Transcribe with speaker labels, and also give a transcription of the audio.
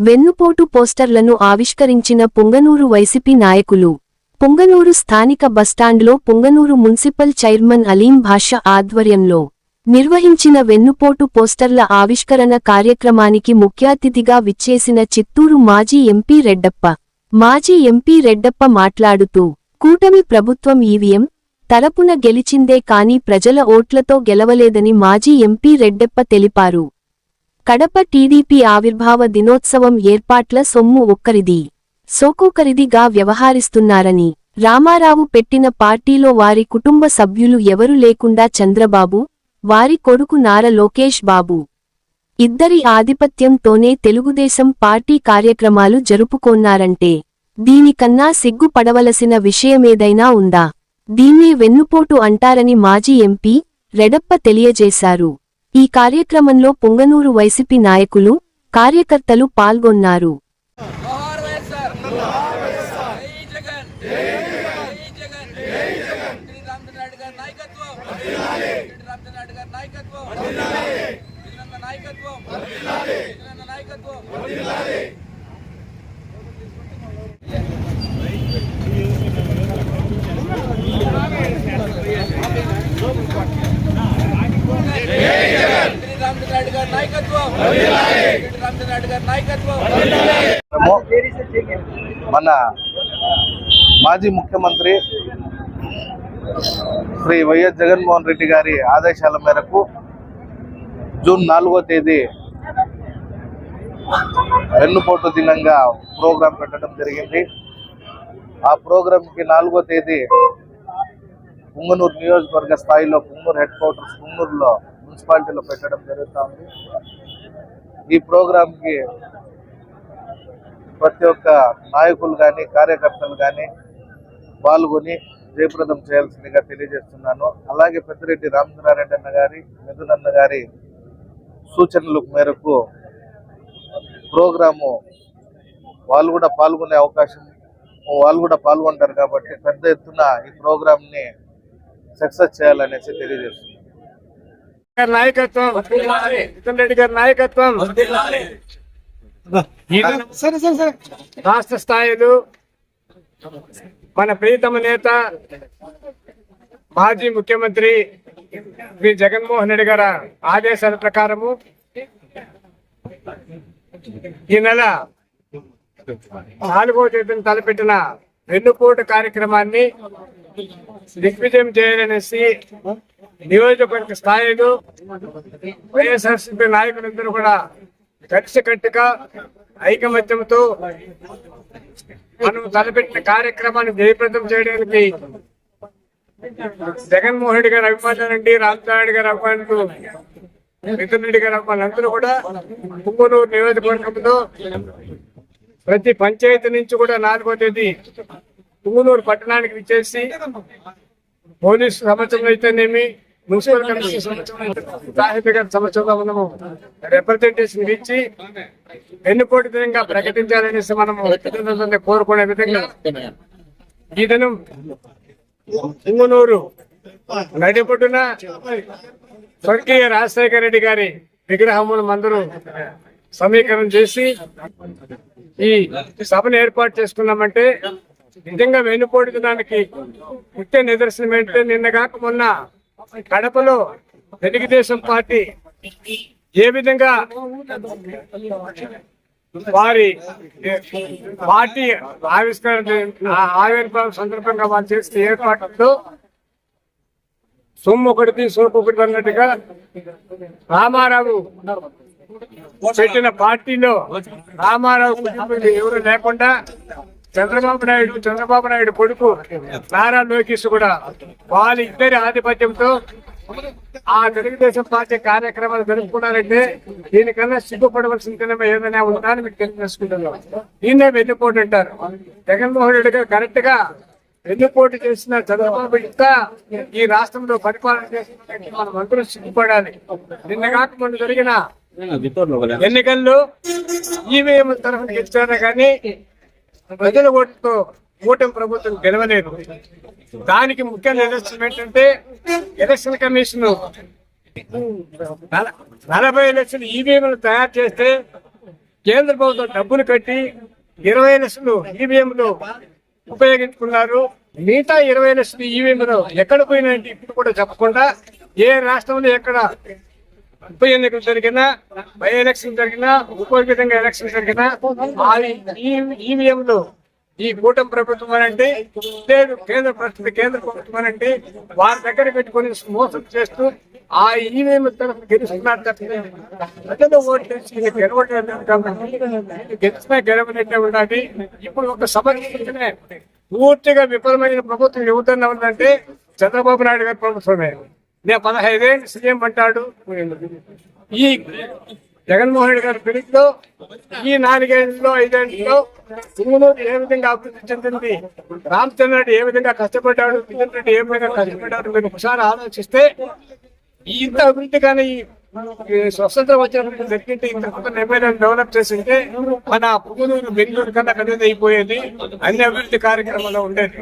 Speaker 1: వెన్నుపోటు పోస్టర్లను ఆవిష్కరించిన పుంగనూరు వైసీపీ నాయకులు. పుంగనూరు స్థానిక బస్టాండ్లో పుంగనూరు మున్సిపల్ చైర్మన్ అలీం భాష ఆధ్వర్యంలో నిర్వహించిన వెన్నుపోటు పోస్టర్ల ఆవిష్కరణ కార్యక్రమానికి ముఖ్యాతిథిగా విచ్చేసిన చిత్తూరు మాజీ ఎంపీ రెడ్డప్ప. మాజీ ఎంపీ రెడ్డప్ప మాట్లాడుతూ కూటమి ప్రభుత్వం ఈవీఎం తరపున గెలిచిందే కాని ప్రజల ఓట్లతో గెలవలేదని మాజీ ఎంపీ రెడ్డప్ప తెలిపారు. కడప టీడీపీ ఆవిర్భావ దినోత్సవం ఏర్పాట్ల సొమ్ము ఒక్కరిది. సోకొకరిదిగా వ్యవహరిస్తున్నారని రామారావు పెట్టిన పార్టీలో వారి కుటుంబ సభ్యులు ఎవరు లేకుండా చంద్రబాబు వారి కొడుకు నార లోకేష్ బాబు. ఇద్దరి ఆధిపత్యంతోనే తెలుగుదేశం పార్టీ కార్యక్రమాలు జరుపుకోన్నారంటే దీనికన్నా సిగ్గుపడవలసిన విషయమేదైనా ఉందా? దీన్నే వెన్నుపోటు అంటారని మాజీ ఎంపీ రెడప్ప తెలియజేశారు. ఈ కార్యక్రమంలో పొంగనూరు వైసీపీ నాయకులు కార్యకర్తలు పాల్గొన్నారు.
Speaker 2: నాయకత్వం నాయకత్వం జై జగన్ జై జగన్ జై జగన్ శ్రీ రామచంద్రరెడ్డి గారి నాయకత్వం శ్రీ రామచంద్రరెడ్డి గారి నాయకత్వం జగనన్న నాయకత్వం జగనన్న నాయకత్వం శ్రీ రామచంద్రరెడ్డి గారి నాయకత్వం శ్రీ రామచంద్రరెడ్డి గారి నాయకత్వం
Speaker 3: మన మాజీ ముఖ్యమంత్రి శ్రీ వైఎస్ జగన్మోహన్ రెడ్డి గారి ఆదేశాల మేరకు జూన్ నాలుగో తేదీ వెన్నుపోటు దినంగా ప్రోగ్రాం పెట్టడం జరిగింది. ఆ ప్రోగ్రాంకి నాలుగో తేదీ పుంగనూరు నియోజకవర్గ స్థాయిలో పుంగనూరు హెడ్ క్వార్టర్స్ పుంగనూరులో మున్సిపాలిటీలో పెట్టడం జరుగుతూ ఉంది. ఈ ప్రోగ్రాంకి ప్రతి ఒక్క నాయకులు కానీ కార్యకర్తలు కానీ పాల్గొని జయప్రదం చేయాల్సిందిగా తెలియజేస్తున్నాను. అలాగే పెద్దిరెడ్డి రామచంద్రారెడ్డి అన్న గారి మిథునన్న గారి సూచనల మేరకు ప్రోగ్రాము వాళ్ళు కూడా పాల్గొనే అవకాశం వాళ్ళు కూడా పాల్గొంటారు కాబట్టి పెద్ద ఎత్తున ఈ ప్రోగ్రామ్ని సక్సెస్ చేయాలనేసి తెలియజేస్తున్నాను.
Speaker 4: గారి నాయకత్వం మిథున్ రెడ్డి గారి నాయకత్వం రాష్ట్ర స్థాయిలో మన ప్రియతమ నేత మాజీ ముఖ్యమంత్రి శ్రీ జగన్మోహన్ రెడ్డి గారి ఆదేశాల ప్రకారము ఈ నెల నాలుగో తేదీన తలపెట్టిన వెన్నుపోటు కార్యక్రమాన్ని దిగ్విజయం చేయాలనేసి నియోజకవర్గ స్థాయిలో వైఎస్ఆర్సీపీ నాయకులందరూ కూడా కలిసికట్టుగా ఐకమత్యంతో మనం తలపెట్టిన కార్యక్రమాన్ని జయప్రదం చేయడానికి జగన్మోహన్ రెడ్డి గారి అభిమానులండి రామచంద్ర గారి అభిమానులు మిథున్ రెడ్డి గారు అభిమానులు అందరూ కూడా పుంగనూరు నియోజకవర్గంలో ప్రతి పంచాయతీ నుంచి కూడా నాలుగో తేదీ పుంగనూరు పట్టణానికి విచ్చేసి పోలీసు సంవత్సరం అయితేనేమి మున్సిపల్ కమిషన్ సంవత్సరం సంవత్సరంలో మనము రిప్రజెంటేషన్ ఇచ్చి ఎన్నుకోటి దినంగా ప్రకటించాలనేసి మనము కోరుకునే విధంగా ఈ దినం పుంగునూరు నడిపొట్టున స్వర్గీయ రాజశేఖర రెడ్డి గారి విగ్రహములు అందరూ సమీకరణ చేసి ఈ సభను ఏర్పాటు చేసుకున్నామంటే నిజంగా వెన్నుపోటు దానికి ముఖ్య నిదర్శనం ఏంటంటే నిన్న కాక మొన్న కడపలో తెలుగుదేశం పార్టీ ఏ విధంగా వారి పార్టీ ఆవిష్కరణ ఆవిర్భావం సందర్భంగా వారు చేసిన ఏర్పాట్లతో సొమ్ము ఒకటి సోపు ఒకటి అన్నట్టుగా రామారావు పెట్టిన పార్టీలో రామారావు కుటుంబం ఎవరు లేకుండా చంద్రబాబు నాయుడు చంద్రబాబు నాయుడు కొడుకు నారా లోకేష్ కూడా వాళ్ళ ఇద్దరి ఆధిపత్యంతో ఆ తెలుగుదేశం పార్టీ కార్యక్రమాలు జరుపుకున్నారంటే దీనికన్నా సిగ్గుపడవలసిన దినం ఏదైనా ఉందా అని మీకు తెలియజేసుకుంటున్నాం. దీన్నే వెన్నుపోటు అంటారు. జగన్మోహన్ రెడ్డి గారు కరెక్ట్గా వెన్నుపోటు చేసిన చంద్రబాబు ఇంకా ఈ రాష్ట్రంలో పరిపాలన చేసిన మంత్రులు సిగ్గుపడాలి. నిన్న కాక మొన్న జరిగిన ఎన్నికల్లో ఈవీఎం తరఫున గెలిచారు కానీ ప్రజల ఓటుతో కూటమి ప్రభుత్వం గెలవలేదు. దానికి ముఖ్య నిదర్శనం ఏంటంటే ఎలక్షన్ కమిషన్ నలభై లక్షల ఈవీఎంలు తయారు చేస్తే కేంద్ర ప్రభుత్వం డబ్బులు కట్టి ఇరవై లక్షలు ఈవీఎంలు ఉపయోగించుకున్నారు. మిగతా ఇరవై లక్షలు ఈవీఎంలు ఎక్కడ పోయినాయంటే ఇప్పుడు కూడా చెప్పకుండా ఏ రాష్ట్రంలో ఎక్కడ ఉప ఎన్నికలు జరిగినా బై ఎలక్షన్ జరిగినా ఉప విధంగా ఎలక్షన్ జరిగినా ఆ ఈవీఎంలు ఈ కూటమి ప్రభుత్వం అనంటే లేదు కేంద్ర ప్రస్తుత కేంద్ర ప్రభుత్వం అనంటే వారి దగ్గర పెట్టుకొని మోసం చేస్తూ ఆ ఈవీఎం తరఫు గెలుస్తున్నారు తప్పితే ప్రజలు ఓట్లేసి ఇది గెలవట్లేదు గెలిచినా గెలవనట్టే ఉండాలి. ఇప్పుడు ఒక సమస్యనే పూర్తిగా విఫలమైన ప్రభుత్వం ఎవరున్నా ఉందంటే చంద్రబాబు నాయుడు గారి ప్రభుత్వమే. నేను పదహైదేళ్ళు సీఎం అంటాడు. ఈ జగన్మోహన్ రెడ్డి గారి పిలుపులో ఈ నాలుగేళ్ళలో ఐదేళ్ళలో సింగనూరు ఏ విధంగా అభివృద్ధి చెందింది? రామచంద్ర రెడ్డి ఏ విధంగా కష్టపడ్డాడు? కిషన్ రెడ్డి ఏ విధంగా కష్టపడ్డాడు మీరు ఒకసారి ఆలోచిస్తే ఈ ఇంత అభివృద్ధి కానీ స్వతంత్రం వచ్చినప్పుడు జరిగింటే ఇంత ఎమ్మెల్యేలు డెవలప్ చేసింటే మన పుగునూరు బెంగళూరు కన్నా ఖరీదు అయిపోయేది అన్ని అభివృద్ధి కార్యక్రమాలు ఉండేది.